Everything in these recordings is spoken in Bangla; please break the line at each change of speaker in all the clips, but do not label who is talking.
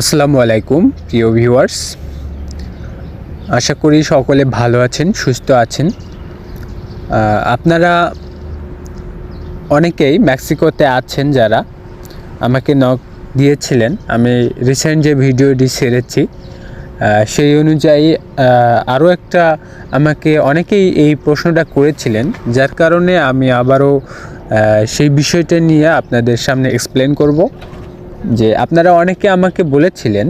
আসসালামু আলাইকুম প্রিয় ভিউয়ার্স। আশা করি সকলে ভালো আছেন সুস্থ আছেন। আপনারা অনেকেই মেক্সিকোতে আছেন যারা আমাকে নক দিয়েছিলেন। আমি রিসেন্ট যে ভিডিওটি আহ, সেই অনুযায়ী আরও একটা আমাকে অনেকেই এই প্রশ্নটা করেছিলেন যার কারণে আমি আবারও সেই বিষয়টা নিয়ে আপনাদের সামনে এক্সপ্লেন করব। যে আপনারা অনেকে আমাকে বলেছিলেন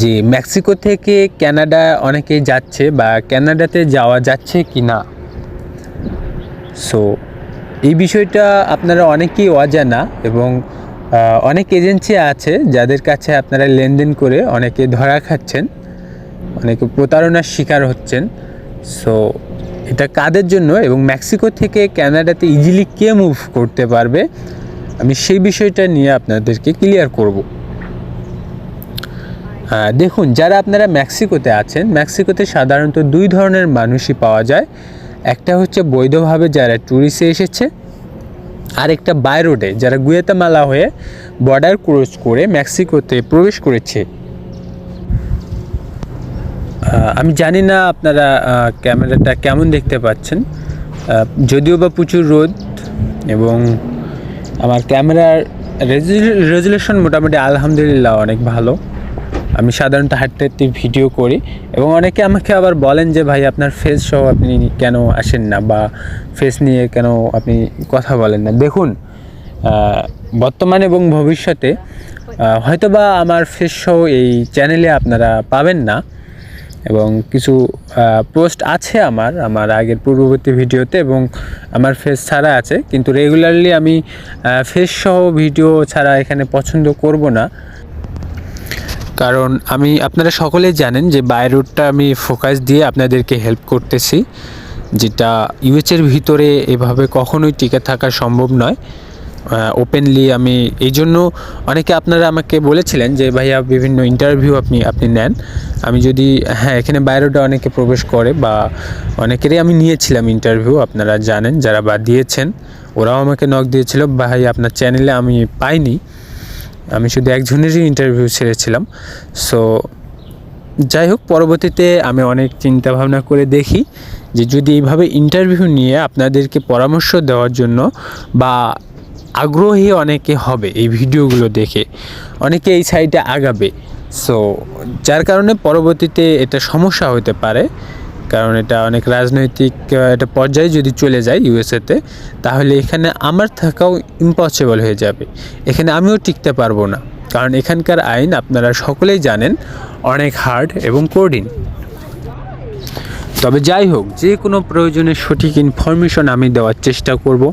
যে মেক্সিকো থেকে কানাডা অনেকেই যাচ্ছে বা কানাডাতে যাওয়া যাচ্ছে কি না। সো এই বিষয়টা আপনারা অনেকেই অজানা এবং অনেক এজেন্সি আছে যাদের কাছে আপনারা লেনদেন করে অনেকে ধরা খাচ্ছেন, অনেকে প্রতারণার শিকার হচ্ছেন। সো এটা কাদের জন্য এবং মেক্সিকো থেকে কানাডাতে ইজিলি কে মুভ করতে পারবে? আমি সেই বিষয়টা নিয়ে আপনাদেরকে ক্লিয়ার করব। দেখুন, যারা আপনারা মেক্সিকোতে আছেন, মেক্সিকোতে সাধারণত দুই ধরনের মানুষই পাওয়া যায়। একটা হচ্ছে বৈধভাবে যারা ট্যুরিস্টে এসেছে আর একটা বাই রোডে যারা গুয়েতামালা হয়ে বর্ডার ক্রস করে মেক্সিকোতে প্রবেশ করেছে। আমি জানি না আপনারা ক্যামেরাটা কেমন দেখতে পাচ্ছেন। যদিও বা প্রচুর রোদ এবং আমার ক্যামেরার রেজুলেশন মোটামুটি আলহামদুলিল্লাহ অনেক ভালো। আমি সাধারণত হাঁটতে হাঁটতে ভিডিও করি এবং অনেকে আমাকে আবার বলেন যে, ভাই, আপনার ফেস সহ আপনি কেন আসেন না? বা ফেস নিয়ে কেন আপনি কথা বলেন না? দেখুন বর্তমানে এবং ভবিষ্যতে হয়তোবা আমার ফেস সহ এই চ্যানেলে আপনারা পাবেন না। এবং কিছু পোস্ট আছে আমার আমার আগের পূর্ববর্তী ভিডিওতে এবং আমার ফেস ছাড়া আছে। কিন্তু রেগুলারলি আমি ফেস সহ ভিডিও ছাড়া এখানে পছন্দ করব না। কারণ আমি, আপনারা সকলেই জানেন যে বাই রুটটা আমি ফোকাস দিয়ে আপনাদেরকে হেল্প করতেছি। যেটা ইউএসের ভিতরে এভাবে কখনোই টিকে থাকা সম্ভব নয়। ওপেনলি আমি এই জন্য অনেকে আপনারা আমাকে বলেছিলেন যে, ভাইয়া, বিভিন্ন ইন্টারভিউ আপনি আপনি নেন। আমি যদি হ্যাঁ এখানে বাইরেটা অনেকে প্রবেশ করে বা অনেকেরই আমি নিয়েছিলাম ইন্টারভিউ আপনারা জানেন, যারা বা দিয়েছেন, ওরাও আমাকে নক দিয়েছিল, ভাই, আপনার চ্যানেলে আমি পাইনি। আমি শুধু একজনেরই ইন্টারভিউ ছেড়েছিলাম। সো যাই হোক, পরবর্তীতে আমি অনেক চিন্তা ভাবনা করে দেখি যে, যদি এইভাবে ইন্টারভিউ নিয়ে আপনাদেরকে পরামর্শ দেওয়ার জন্য বা আগ্রহী অনেকে হবে এই ভিডিওগুলো দেখে। অনেকে এই সাইডে আগাবে। সো যার কারণে পরবর্তীতে এটা সমস্যা হতে পারে। কারণ এটা অনেক রাজনৈতিক একটা পর্যায়ে যদি চলে যায় ইউএসএতে, তাহলে এখানে আমার থাকাও ইম্পসিবল হয়ে যাবে। এখানে আমিও টিকতে পারব না। কারণ এখানকার আইন আপনারা সকলেই জানেন, অনেক হার্ড এবং কঠিন। তবে যাই হোক, যে কোনো প্রয়োজনে সঠিক ইনফরমেশন আমি দেওয়ার চেষ্টা করব।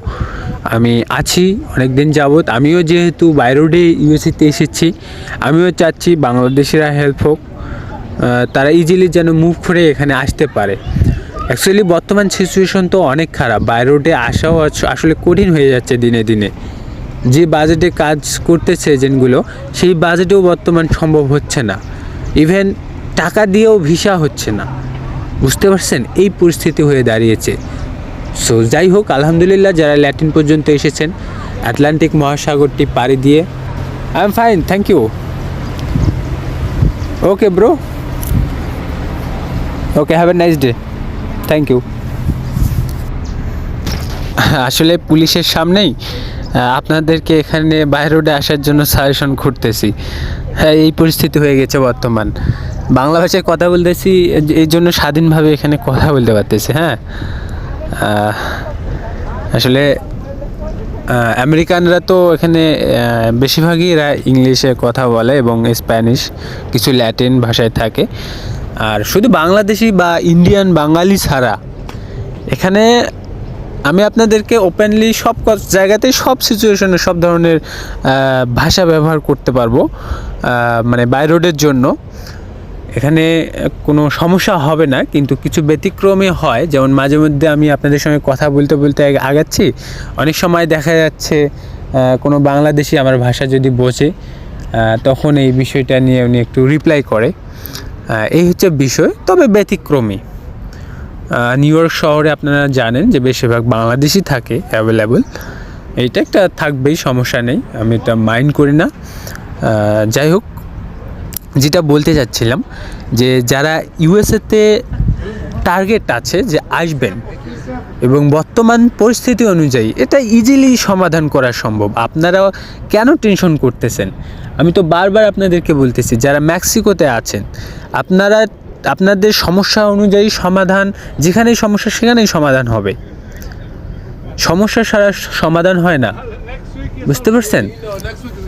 আমি আছি অনেক দিন যাবৎ। আমিও যেহেতু বাইরোডে ইউএসিতে এসেছি, আমিও চাচ্ছি বাংলাদেশিরা হেল্প হোক। তারা ইজিলি যেন মুভ করে এখানে আসতে পারে। অ্যাকচুয়ালি বর্তমান সিচুয়েশন তো অনেক খারাপ। বাইরোডে আসাও আস- আসলে কঠিন হয়ে যাচ্ছে দিনে দিনে। যে বাজেটে কাজ করতেছে এজেন্টগুলো, সেই বাজেটেও বর্তমান সম্ভব হচ্ছে না। ইভেন টাকা দিয়েও ভিসা হচ্ছে না। বুঝতে পারছেন? এই পরিস্থিতি হয়ে দাঁড়িয়েছে। সো যাই হোক, আলহামদুলিল্লাহ যারা ল্যাটিন পর্যন্ত এসেছেন আটলান্টিক মহাসাগরটি পাড়ি দিয়ে I am fine thank you okay bro okay have a nice day thank you আসলে পুলিশের সামনেই আপনাদেরকে এখানে বাইরে রোডে আসার জন্য সাজেশন করতেছি হ্যাঁ এই পরিস্থিতি হয়ে গেছে বর্তমান। বাংলা ভাষায় কথা বলতেছি এই- জন্য স্বাধীনভাবে এখানে কথা বলতে পারতেছি হ্যাঁ? আসলে আমেরিকানরা তো এখানে বেশিরভাগই এরা ইংলিশে কথা বলে এবং স্প্যানিশ, কিছু ল্যাটিন ভাষায় থাকে। আর শুধু বাংলাদেশি বা ইন্ডিয়ান বাঙালি ছাড়া, এখানে আমি আপনাদেরকে ওপেনলি সব জায়গাতেই সব সিচুয়েশনে সব ধরনের ভাষা ব্যবহার করতে পারব মানে বাই রোডের জন্য। এখানে কোনো সমস্যা হবে না, কিন্তু কিছু ব্যতিক্রমে হয়। যেমন মাঝে মধ্যে আমি আপনাদের সঙ্গে কথা বলতে বলতে আগাচ্ছি। অনেক সময় দেখা যাচ্ছে কোনো বাংলাদেশি আমার ভাষা যদি বোঝে তখন এই বিষয়টা নিয়ে উনি একটু রিপ্লাই করে। এই হচ্ছে বিষয়, তবে ব্যতিক্রমী। নিউ ইয়র্ক শহরে আপনারা জানেন যে বেশিরভাগ বাংলাদেশি থাকে অ্যাভেলেবল এইটা একটা থাকবেই, সমস্যা নেই, আমি এটা মাইন্ড করি না। যাই হোক যেটা বলতে চাচ্ছিলাম যে যারা ইউএসএতে টার্গেট আছে যে আসবেন এবং বর্তমান পরিস্থিতি অনুযায়ী এটা ইজিলি সমাধান করা সম্ভব। আপনারা কেন টেনশন করতেছেন? আমি তো বারবার আপনাদেরকে বলতেছি, যারা মেক্সিকোতে আছেন, আপনারা, আপনাদের সমস্যা অনুযায়ী সমাধান, যেখানেই সমস্যা সেখানেই সমাধান হবে। সমস্যা সারা সমাধান হয় না। বুঝতে পারছেন?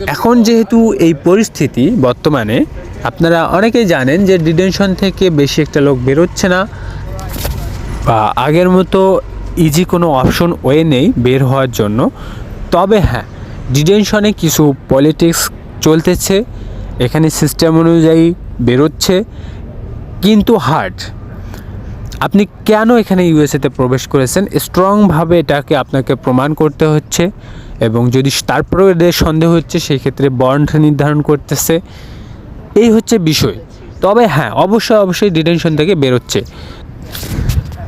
এখন যেহেতু এই পরিস্থিতি বর্তমানে আপনারা অনেকেই জানেন যে ডিটেনশন থেকে বেশি একটা লোক বেরোচ্ছে না বা আগের মতো ইজি কোনো অপশন ওয়ে নেই বের হওয়ার জন্য। তবে হ্যাঁ ডিটেনশনে কিছু পলিটিক্স চলতেছে, এখানে সিস্টেম অনুযায়ী বেরোচ্ছে, কিন্তু হার্ড আপনি কেন এখানে ইউএসএতে প্রবেশ করেছেন? স্ট্রংভাবে এটাকে আপনাকে প্রমাণ করতে হচ্ছে এবং যদি তারপরেও এদের সন্দেহ হচ্ছে, সেই ক্ষেত্রে বন্ড নির্ধারণ করতেছে। এই হচ্ছে বিষয়। তবে হ্যাঁ অবশ্যই অবশ্যই ডিটেনশন থেকে বেরোচ্ছে।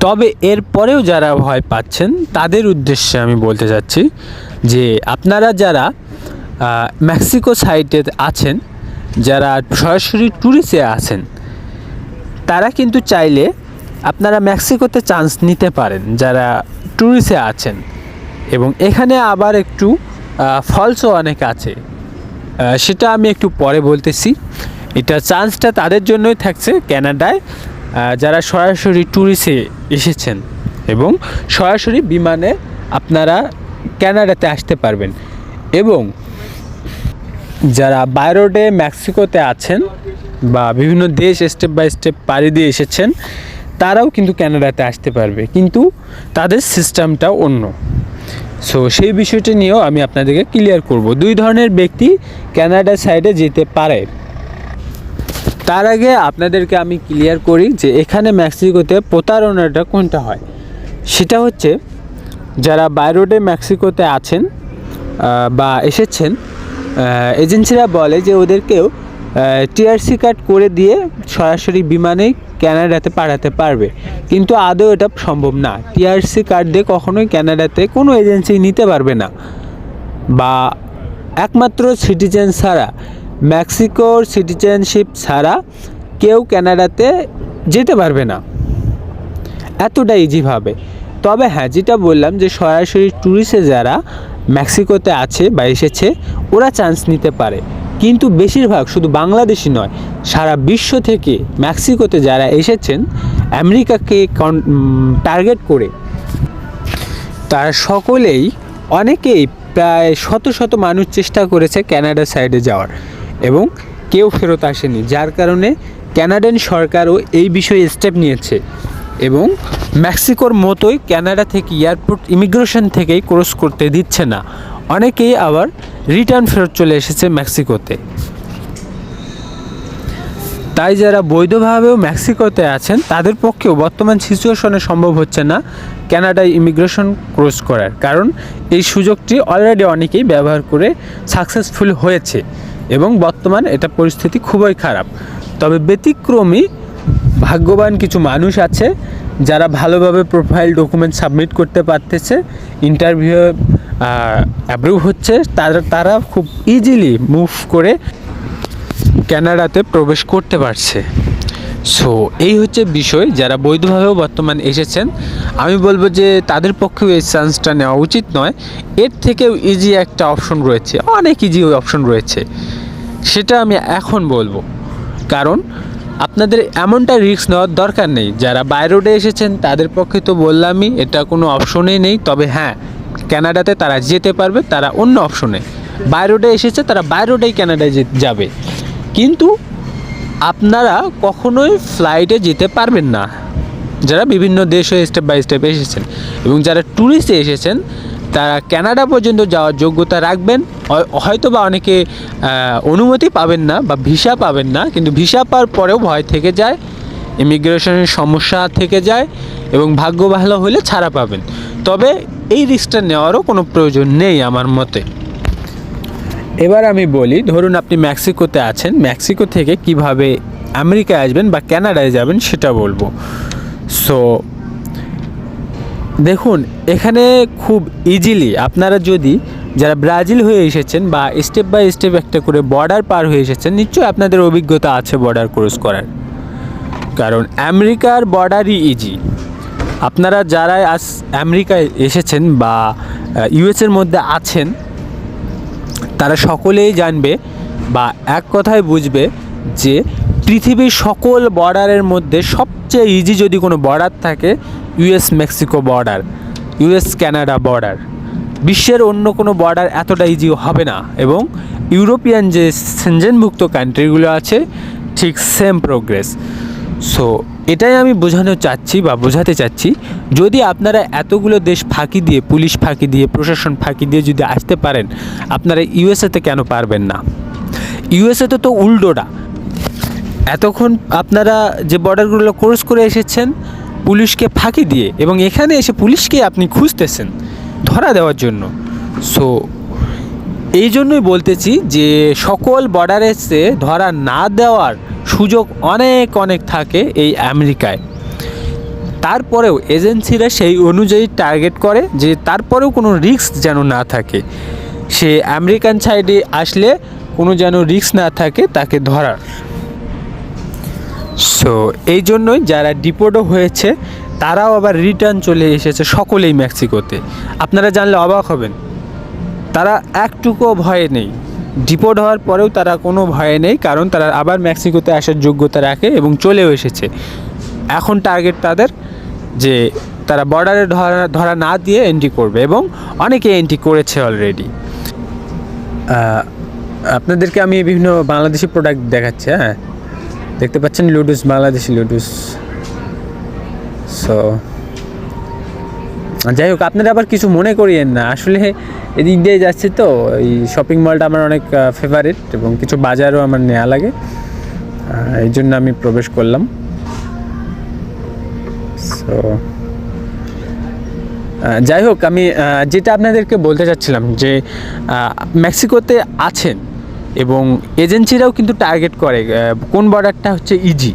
তবে এরপরেও যারা ভয় পাচ্ছেন, তাদের উদ্দেশ্যে আমি বলতে চাচ্ছি যে আপনারা যারা মেক্সিকো সাইটে আছেন, যারা সরাসরি ট্যুরিস্টে আছেন, তারা কিন্তু চাইলে আপনারা মেক্সিকোতে চান্স নিতে পারেন যারা ট্যুরিস্টে আছেন। এবং এখানে আবার একটু ফলসও অনেক আছে। সেটা আমি একটু পরে বলতেছি। এটা চান্সটা তাদের জন্যই থাকছে ক্যানাডায় যারা সরাসরি ট্যুরিস্টে এসেছেন। এবং সরাসরি বিমানে আপনারা ক্যানাডাতে আসতে পারবেন। এবং যারা বাইরোডে মেক্সিকোতে আছেন বা বিভিন্ন দেশ স্টেপ বাই স্টেপ পাড়ি দিয়ে এসেছেন, তারাও কিন্তু ক্যানাডাতে আসতে পারবে। কিন্তু তাদের সিস্টেমটা অন্য। সো সেই বিষয়টি নিয়েও আমি আপনাদেরকে ক্লিয়ার করব। দুই ধরনের ব্যক্তি ক্যানাডা সাইডে যেতে পারে। তার আগে আপনাদেরকে আমি ক্লিয়ার করি যে এখানে মেক্সিকোতে প্রতারণাটা কোনটা হয়? সেটা হচ্ছে যারা বাইরোডে মেক্সিকোতে আছেন বা এসেছেন এজেন্সিরা বলে যে ওদেরকেও টিআরসি কার্ড করে দিয়ে সরাসরি বিমানে ক্যানাডাতে পাঠাতে পারবে। কিন্তু আদৌ এটা সম্ভব না। টিআরসি কার্ড দিয়ে কখনোই ক্যানাডাতে কোনো এজেন্সি নিতে পারবে না। বা একমাত্র সিটিজেন ছাড়া মেক্সিকোর সিটিজেনশিপ ছাড়া কেউ ক্যানাডাতে যেতে পারবে না। এতটা ইজিভাবে তবে হ্যাঁ যেটা বললাম যে সরাসরি ট্যুরিস্টে যারা মেক্সিকোতে আছে বা এসেছে, ওরা চান্স নিতে পারে। কিন্তু বেশিরভাগ শুধু বাংলাদেশি নয়, সারা বিশ্ব থেকে মেক্সিকোতে যারা এসেছেন, আমেরিকাকে টার্গেট করে, তারা সকলেই অনেকেই প্রায় শত শত মানুষ চেষ্টা করেছে ক্যানাডা সাইডে যাওয়ার। এবং কেউ ফেরত আসেনি, যার কারণে ক্যানাডিয়ান সরকারও এই বিষয়ে স্টেপ নিয়েছে এবং মেক্সিকোর মতোই ক্যানাডা থেকে এয়ারপোর্ট ইমিগ্রেশন থেকেই ক্রস করতে দিচ্ছে না। অনেকেই আবার রিটার্ন ফেরত চলে এসেছে মেক্সিকোতে। তাই যারা বৈধভাবেও মেক্সিকোতে আছেন, তাদের পক্ষেও বর্তমান সিচুয়েশনে সম্ভব হচ্ছে না ক্যানাডায় ইমিগ্রেশন ক্রস করার। কারণ এই সুযোগটি অলরেডি অনেকেই ব্যবহার করে সাকসেসফুল হয়েছে। এবং বর্তমান এটা পরিস্থিতি খুবই খারাপ। তবে ব্যতিক্রমী, ভাগ্যবান কিছু মানুষ আছে যারা ভালোভাবে প্রোফাইল ডকুমেন্ট সাবমিট করতে পারতেছে ইন্টারভিউ অ্যাপ্রুভ হচ্ছে। তারা তারা খুব ইজিলি মুভ করে ক্যানাডাতে প্রবেশ করতে পারছে। সো এই হচ্ছে বিষয়, যারা বৈধভাবেও বর্তমান এসেছেন। আমি বলব যে তাদের পক্ষেও এই চান্সটা নেওয়া উচিত নয়। এর থেকেও ইজি একটা অপশন রয়েছে, অনেক ইজি অপশন রয়েছে। সেটা আমি এখন বলব। কারণ, আপনাদের এমনটা রিস্ক নেওয়ার দরকার নেই। যারা বাইরোডে এসেছেন, তাদের পক্ষে তো বললামই, এটা কোনো অপশনেই নেই। তবে হ্যাঁ ক্যানাডাতে তারা যেতে পারবে, তারা অন্য অপশনে বাইরোডে এসেছে, তারা বাইরোডেই ক্যানাডায় যাবে। কিন্তু আপনারা কখনোই ফ্লাইটে যেতে পারবেন না। যারা বিভিন্ন দেশে স্টেপ বাই স্টেপ এসেছেন এবং যারা ট্যুরিস্টে এসেছেন, তারা ক্যানাডা পর্যন্ত যাওয়ার যোগ্যতা রাখবেন। হয়- হয়তো বা অনেকে অনুমতি পাবেন না বা ভিসা পাবেন না, কিন্তু ভিসা পাওয়ার পরেও ভয় থেকে যায় ইমিগ্রেশনের সমস্যা থেকে যায় এবং ভাগ্য ভালো হলে ছাড়া পাবেন। তবে এই রিস্কটা নেওয়ারও কোনো প্রয়োজন নেই আমার মতে। এবার আমি বলি, ধরুন আপনি মেক্সিকোতে আছেন, মেক্সিকো থেকে কীভাবে আমেরিকায় আসবেন বা কানাডায় যাবেন সেটা বলব। সো দেখুন, এখানে খুব ইজিলি আপনারা যদি যারা ব্রাজিল হয়ে এসেছেন বা স্টেপ বাই স্টেপ একটা করে বর্ডার পার হয়ে এসেছেন, নিশ্চয়ই আপনাদের অভিজ্ঞতা আছে বর্ডার ক্রস করার। কারণ আমেরিকার বর্ডারই ইজি আপনারা যারা আজ আমেরিকায় এসেছেন বা ইউএসের মধ্যে আছেন তারা সকলেই জানবে বা এক কথায় বুঝবে যে পৃথিবীর সকল বর্ডারের মধ্যে সবচেয়ে ইজি যদি কোনো বর্ডার থাকে US Mexico border US Canada border. বিশ্বের অন্য কোনো বর্ডার এতটা ইজি হবে না এবং ইউরোপিয়ান যে সেনজেনভুক্ত কান্ট্রিগুলো আছে, ঠিক সেম প্রোগ্রেস সো এটাই আমি বোঝানো চাচ্ছি বা বোঝাতে চাচ্ছি, যদি আপনারা এতগুলো দেশ ফাঁকি দিয়ে, পুলিশ ফাঁকি দিয়ে, প্রশাসন ফাঁকি দিয়ে যদি আসতে পারেন, আপনারা ইউএসএতে কেন পারবেন না? ইউএসএতে তো উল্টোটা। এতক্ষণ আপনারা যে বর্ডারগুলো ক্রস করে এসেছেন, পুলিশকে ফাঁকি দিয়ে এবং এখানে এসে পুলিশকে আপনি খুঁজতেছেন ধরা দেওয়ার জন্য। সো এই জন্যই বলতেছি যে সকল বর্ডারেসে ধরা না দেওয়ার সুযোগ অনেক অনেক থাকে এই আমেরিকায়। তারপরেও এজেন্সিরা সেই অনুযায়ী টার্গেট করে যে তারপরেও কোনো রিস্ক যেন না থাকে। সে আমেরিকান সাইডে আসলে কোনো যেন রিস্ক না থাকে তাকে ধরার। সো, এই জন্যই যারা ডিপোর্টও হয়েছে, তারাও আবার রিটার্ন চলে এসেছে সকলেই মেক্সিকোতে। আপনারা জানলে অবাক হবেন। তারা একটুকুও ভয়ে নেই। ডিপোর্ট হওয়ার পরেও তারা কোনো ভয়ে নেই, কারণ তারা আবার মেক্সিকোতে আসার যোগ্যতা রাখে এবং চলেও এসেছে। এখন টার্গেট তাদের যে তারা বর্ডারে ধরা ধরা না দিয়ে এন্ট্রি করবে এবং অনেকে এন্ট্রি করেছে অলরেডি আপনাদেরকে আমি বিভিন্ন বাংলাদেশি প্রোডাক্ট দেখাচ্ছি হ্যাঁ? দেখতে পাচ্ছেন লুডুস বাংলাদেশি লুডুস সো যাই হোক, আপনারা আবার কিছু মনে করিয়েন না। আসলে এদিক দিয়ে যাচ্ছি তো, এই শপিং মলটা আমার অনেক ফেভারিট এবং কিছু বাজারও আমার নেওয়া লাগে। এই জন্য আমি প্রবেশ করলাম। সো যাই হোক, আমি যেটা আপনাদেরকে বলতে চাচ্ছিলাম যে মেক্সিকোতে আছেন এবং এজেন্সিরাও কিন্তু টার্গেট করে কোন বর্ডারটা হচ্ছে ইজি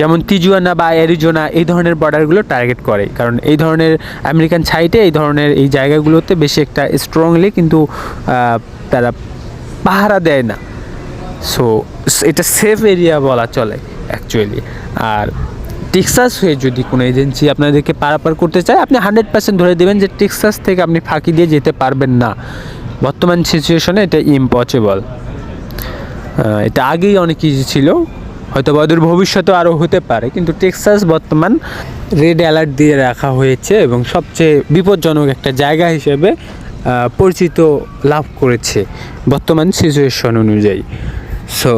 যেমন তিজুয়ানা বা অ্যারিজোনা, এই ধরনের বর্ডারগুলো টার্গেট করে। কারণ এই ধরনের আমেরিকান সাইটে এই ধরনের এই জায়গাগুলোতে বেশি একটা স্ট্রংলি কিন্তু তারা পাহারা দেয় না। সো এটা সেফ এরিয়া বলা চলে অ্যাকচুয়ালি আর টেক্সাস হয়ে যদি কোনো এজেন্সি আপনাদেরকে পারাপার করতে চায়, আপনি হান্ড্রেড পার্সেন্ট ধরে দেবেন যে টেক্সাস থেকে আপনি ফাঁকি দিয়ে যেতে পারবেন না। বর্তমান সিচুয়েশনে এটা ইম্পসিবল এটা আগেই অনেক কিছু ছিল। হয়তো অদূর ভবিষ্যতে আরও হতে পারে, কিন্তু টেক্সাস বর্তমান রেড অ্যালার্ট দিয়ে রাখা হয়েছে এবং সবচেয়ে বিপজ্জনক একটা জায়গা হিসেবে পরিচিত লাভ করেছে বর্তমান সিচুয়েশন অনুযায়ী। সো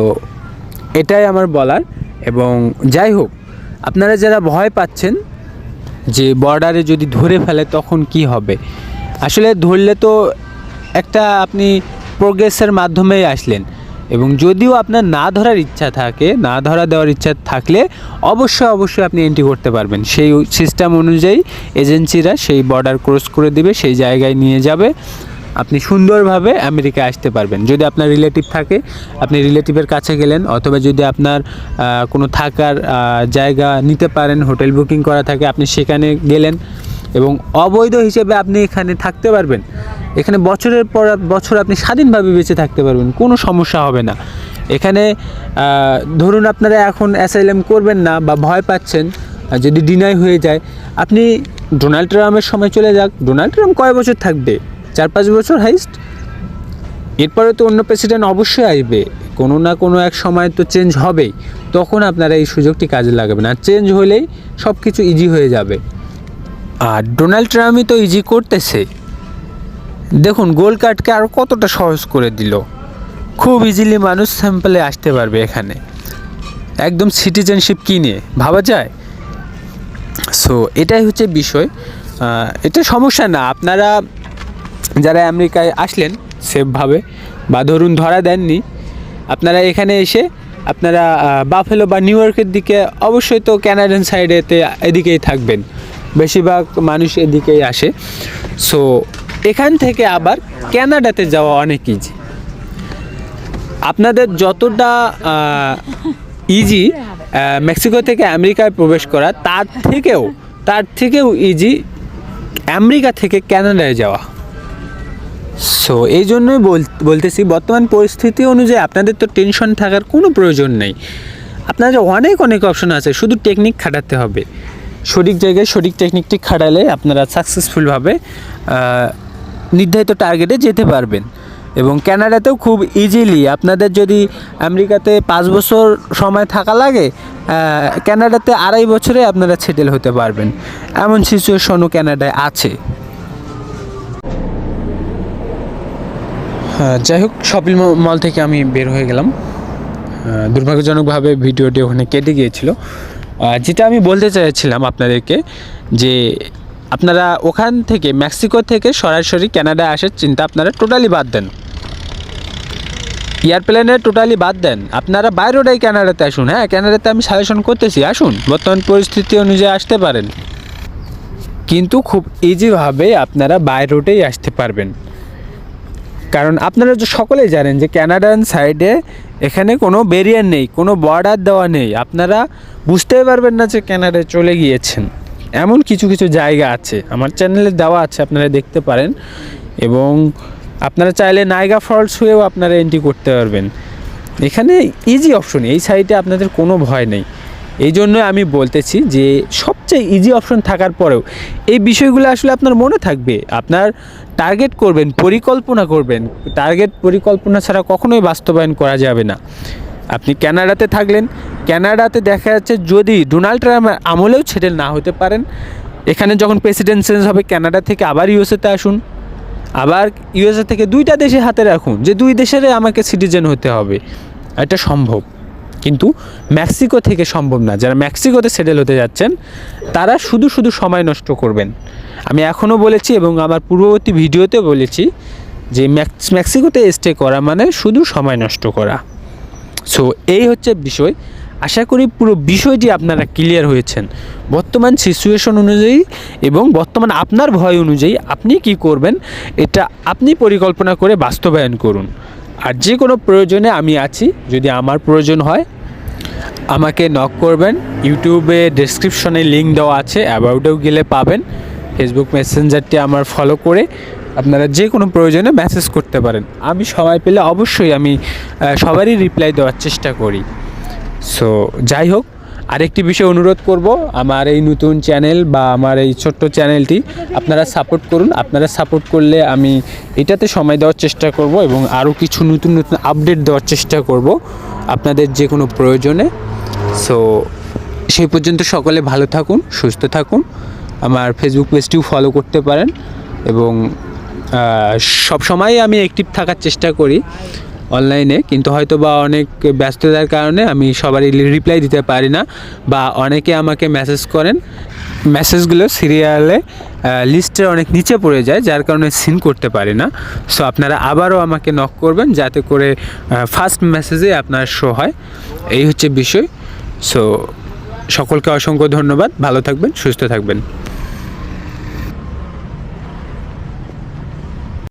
এটাই আমার বলার এবং যাই হোক, আপনারা যারা ভয় পাচ্ছেন যে বর্ডারে যদি ধরে ফেলে তখন কি হবে? আসলে ধরলে তো একটা আপনি প্রোগ্রেসের মাধ্যমেই আসলেন। এবং যদিও আপনার না ধরার ইচ্ছা থাকে, না ধরা দেওয়ার ইচ্ছা থাকলে অবশ্যই অবশ্যই আপনি এন্ট্রি করতে পারবেন। সেই সিস্টেম অনুযায়ী এজেন্সিরা সেই বর্ডার ক্রস করে দিবে, সেই জায়গায় নিয়ে যাবে। আপনি সুন্দরভাবে আমেরিকায় আসতে পারবেন। যদি আপনার রিলেটিভ থাকে, আপনি রিলেটিভের কাছে গেলেন, অথবা যদি আপনার কোনো থাকার জায়গা নিতে পারেন, হোটেল বুকিং করা থাকে, আপনি সেখানে গেলেন এবং অবৈধ হিসেবে আপনি এখানে থাকতে পারবেন। এখানে বছরের পর বছর আপনি স্বাধীনভাবে বেঁচে থাকতে পারবেন, কোনো সমস্যা হবে না। এখানে ধরুন আপনারা এখন অ্যাসাইলাম করবেন না বা ভয় পাচ্ছেন যদি ডিনাই হয়ে যায়, আপনি ডোনাল্ড ট্রাম্পের সময় চলে যাক। ডোনাল্ড ট্রাম্প কয় বছর থাকবে? চার, পাঁচ বছর হাইস্ট? এরপরে তো অন্য প্রেসিডেন্ট অবশ্যই আসবে। কোনো না কোনো এক সময় তো চেঞ্জ হবেই। তখন আপনারা এই সুযোগটি কাজে লাগাবেন। আর চেঞ্জ হলেই সব কিছু ইজি হয়ে যাবে। আর ডোনাল্ড ট্রাম্পই তো ইজি করতেছে। দেখুন গোল কার্ডকে আরও কতটা সহজ করে দিল। খুব ইজিলি মানুষ স্যাম্পলে আসতে পারবে এখানে। একদম সিটিজেনশিপ কিনে ভাবা যায়? সো এটাই হচ্ছে বিষয়। এটা সমস্যা না, আপনারা যারা আমেরিকায় আসলেন সেফভাবে বা ধরুন ধরা দেননি, আপনারা এখানে এসে আপনারা বাফেলো বা নিউ ইয়র্কের দিকে অবশ্যই তো ক্যানাডিয়ান সাইডেতে এদিকেই থাকবেন। বেশিরভাগ মানুষ এদিকেই আসে। সো এখান থেকে আবার ক্যানাডাতে যাওয়া অনেক ইজি আপনাদের যতটা ইজি মেক্সিকো থেকে আমেরিকায় প্রবেশ করা, তার থেকেও তার থেকেও ইজি আমেরিকা থেকে ক্যানাডায় যাওয়া। সো এই জন্যই বল- বলতেছি, বর্তমান পরিস্থিতি অনুযায়ী আপনাদের তো টেনশন থাকার কোনো প্রয়োজন নেই। আপনাদের অনেক অনেক অপশন আছে, শুধু টেকনিক খাটাতে হবে। সঠিক জায়গায় সঠিক টেকনিকটি খাটালে আপনারা সাকসেসফুলভাবে নির্ধারিত টার্গেটে যেতে পারবেন। এবং কানাডাতেও খুব ইজিলি আপনাদের যদি আমেরিকাতে পাঁচ বছর সময় থাকা লাগে আহ, কানাডাতে আড়াই বছরে আপনারা সেটেল হতে পারবেন। এমন সিচুয়েশনও কানাডায় আছে। যাই হোক শপিং মল থেকে আমি বের হয়ে গেলাম। দুর্ভাগ্যজনকভাবে ভিডিওটি ওখানে কেটে গিয়েছিল। যেটা আমি বলতে চাইছিলাম আপনাদেরকে যে আপনারা ওখান থেকে, মেক্সিকো থেকে সরাসরি কানাডা আসার চিন্তা আপনারা টোটালি বাদ দেন। এয়ারপ্লেনে টোটালি বাদ দেন। আপনারা বাইরেটাই কানাডাতে আসুন। হ্যাঁ কানাডাতে আমি সাজেশন করতেছি, আসুন। বর্তমান পরিস্থিতি অনুযায়ী আসতে পারেন। কিন্তু খুব ইজিভাবে আপনারা বাই রোডেই আসতে পারবেন। কারণ আপনারা তো সকলেই জানেন যে ক্যানাডান সাইডে এখানে কোনো ব্যারিয়ার নেই, কোনো বর্ডার দেওয়া নেই। আপনারা বুঝতেই পারবেন না যে ক্যানাডায় চলে গিয়েছেন। এমন কিছু কিছু জায়গা আছে, আমার চ্যানেলে দেওয়া আছে, আপনারা দেখতে পারেন। এবং আপনারা চাইলে নাইগা ফলস হয়েও আপনারা এন্ট্রি করতে পারবেন। এখানে ইজি অপশন এই সাইটে আপনাদের কোনো ভয় নেই। এই জন্য আমি বলতেছি যে সবচেয়ে ইজি অপশন থাকার পরেও এই বিষয়গুলো আসলে আপনার মনে থাকবে। আপনার টার্গেট করবেন, পরিকল্পনা করবেন। টার্গেট পরিকল্পনা ছাড়া কখনোই বাস্তবায়ন করা যাবে না। আপনি কানাডাতে থাকলেন, ক্যানাডাতে দেখা যাচ্ছে যদি ডোনাল্ড ট্রাম্পের আমলেও ছেটেল না হতে পারেন, এখানে যখন প্রেসিডেন্ট চেঞ্জ হবে কানাডা থেকে আবার ইউএসএতে আসুন। আবার ইউএসএ থেকে দুইটা দেশে হাতে রাখুন, যে দুই দেশেরই আমাকে সিটিজেন হতে হবে। এটা সম্ভব। কিন্তু মেক্সিকো থেকে সম্ভব না। যারা মেক্সিকোতে সেটেল হতে যাচ্ছেন, তারা শুধু শুধু সময় নষ্ট করবেন। আমি এখনও বলেছি এবং আমার পূর্ববর্তী ভিডিওতে বলেছি যে মেক্সিকোতে স্টে করা মানে শুধু সময় নষ্ট করা। সো এই হচ্ছে বিষয়। আশা করি পুরো বিষয়টি আপনারা ক্লিয়ার হয়েছেন। বর্তমান সিচুয়েশন অনুযায়ী এবং বর্তমান আপনার ভয় অনুযায়ী আপনি কি করবেন, এটা আপনি পরিকল্পনা করে বাস্তবায়ন করুন। আর যে কোনো প্রয়োজনে আমি আছি, যদি আমার প্রয়োজন হয় আমাকে নক করবেন। ইউটিউবে ডেসক্রিপশনে লিঙ্ক দেওয়া আছে অ্যাবাউটেও গেলে পাবেন। ফেসবুক মেসেঞ্জারটি আমার ফলো করে আপনারা যে কোনো প্রয়োজনে মেসেজ করতে পারেন। আমি সময় পেলে অবশ্যই আমি সবারই রিপ্লাই দেওয়ার চেষ্টা করি। সো যাই হোক আরেকটি বিষয় অনুরোধ করব, আমার এই নতুন চ্যানেল বা আমার এই ছোট্ট চ্যানেলটি আপনারা সাপোর্ট করুন। আপনারা সাপোর্ট করলে আমি এটাতে সময় দেওয়ার চেষ্টা করব এবং আরও কিছু নতুন নতুন আপডেট দেওয়ার চেষ্টা করব আপনাদের যে কোনো প্রয়োজনে। সো সেই পর্যন্ত সকলে ভালো থাকুন, সুস্থ থাকুন। আমার ফেসবুক পেজটিও ফলো করতে পারেন এবং সব সময় আমি অ্যাক্টিভ থাকার চেষ্টা করি। অনলাইনে কিন্তু হয়তো বা অনেক ব্যস্ততার কারণে আমি সবারই রিপ্লাই দিতে পারি না বা অনেকে আমাকে মেসেজ করেন। মেসেজগুলো সিরিয়ালে লিস্টের অনেক নিচে পড়ে যায়, যার কারণে সিন করতে পারি না। সো আপনারা আবারও আমাকে নক করবেন যাতে করে ফার্স্ট মেসেজে আপনার শো হয়। এই হচ্ছে বিষয়। সো সকলকে অসংখ্য ধন্যবাদ। ভালো থাকবেন, সুস্থ থাকবেন।